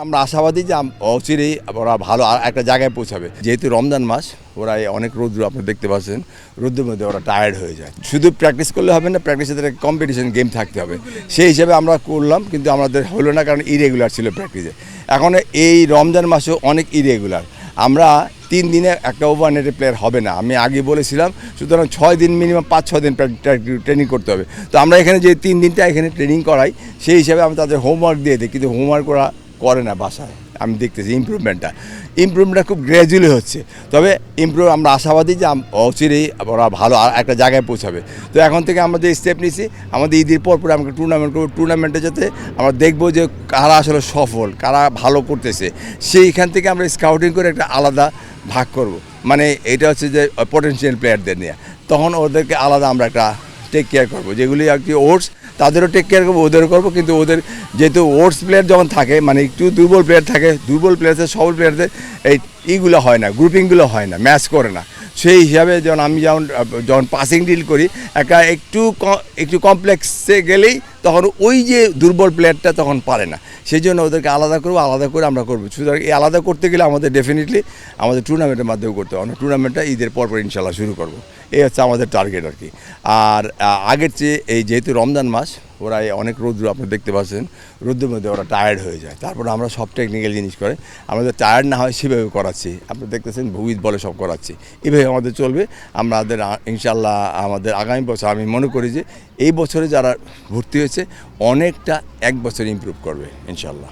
আমরা আশাবাদী যে অচিরেই ওরা ভালো আর একটা জায়গায় পৌঁছাবে। যেহেতু রমজান মাস, ওরা অনেক রৌদ্র আপনি দেখতে পাচ্ছেন, রৌদ্রের মধ্যে ওরা টায়ার্ড হয়ে যায়। শুধু প্র্যাকটিস করলে হবে না প্র্যাকটিসের সাথে কম্পিটিশন গেম থাকতে হবে। সেই হিসাবে আমরা করলাম, কিন্তু আমাদের হলো না, কারণ ইরেগুলার ছিল প্র্যাকটিসে এখন এই রমজান মাসেও অনেক ইরেগুলার আমরা তিন দিনে একটা ওভার নেটের প্লেয়ার হবে না। আমি আগে বলেছিলাম, সুতরাং ছয় দিন মিনিমাম পাঁচ, ছয় দিন ট্রেনিং করতে হবে। তো আমরা এখানে যে তিন দিনটা এখানে ট্রেনিং করাই, সেই হিসাবে আমি তাদের হোমওয়ার্ক দিয়ে দিই। কিন্তু হোমওয়ার্ক ওরা করে না বাসায়। আমি দেখতেছি ইমপ্রুভমেন্টটা ইমপ্রুভমেন্টটা খুব গ্র্যাজুয়ালি হচ্ছে। তবে ইমপ্রুভ আমরা আশাবাদী যে অচিরেই ওরা ভালো একটা জায়গায় পৌঁছাবে। তো এখন থেকে আমরা যে স্টেপ নিছি, আমাদের ঈদের পর পরে আমাকে টুর্নামেন্ট করব। টুর্নামেন্টে যাতে আমরা দেখব যে কারা আসলে সফল, কারা ভালো করতেছে। সেইখান থেকে আমরা স্কাউটিং করে একটা আলাদা ভাগ করব। মানে এটা হচ্ছে যে পটেনশিয়াল প্লেয়ারদের নিয়ে। তখন ওদেরকে আলাদা আমরা একটা টেক কেয়ার করব। যেগুলি আর কি ওটস তাদেরও টেক কেয়ার করব, ওদেরও করব, কিন্তু ওদের যেহেতু ওর্স প্লেয়ার যখন থাকে মানে একটু দুর্বল প্লেয়ার থাকে, দুর্বল প্লেয়ারদের সবল প্লেয়ারদের এই ইগুলো হয় না গ্রুপিংগুলো হয় না ম্যাচ করে না। সেই হিসাবে যখন আমি যখন যখন পাসিং ডিল করি, একটা একটু একটু কমপ্লেক্সে গেলেই তখন ওই যে দুর্বল প্লেয়ারটা তখন পারে না। সেই জন্য ওদেরকে আলাদা করব, আলাদা করে আমরা করব। সুতরাং এই আলাদা করতে গেলে আমাদের ডেফিনেটলি আমাদের টুর্নামেন্টের মাধ্যমে করতে হবে। আমরা টুর্নামেন্টটা ঈদের পর পর ইনশাল্লাহ শুরু করব। এই হচ্ছে আমাদের টার্গেট আর কি। আর আগের চেয়ে এই যেহেতু রমজান মাস, ওরা অনেক রৌদ্র আপনি দেখতে পাচ্ছেন, রৌদ্রের মধ্যে ওরা টায়ার্ড হয়ে যায়। তারপরে আমরা সব টেকনিক্যাল জিনিস করে আমাদের টায়ার্ড না হয় সেভাবে করাচ্ছি। আপনি দেখতেছেন ভুইজ বলে সব করাচ্ছি। এভাবে আমাদের চলবে। আমাদের ইনশাল্লাহ আমাদের আগামী বছর আমি মনে করি যে এই বছরে যারা ভর্তি হয়েছে অনেকটা এক বছর ইম্প্রুভ করবে ইনশাল্লাহ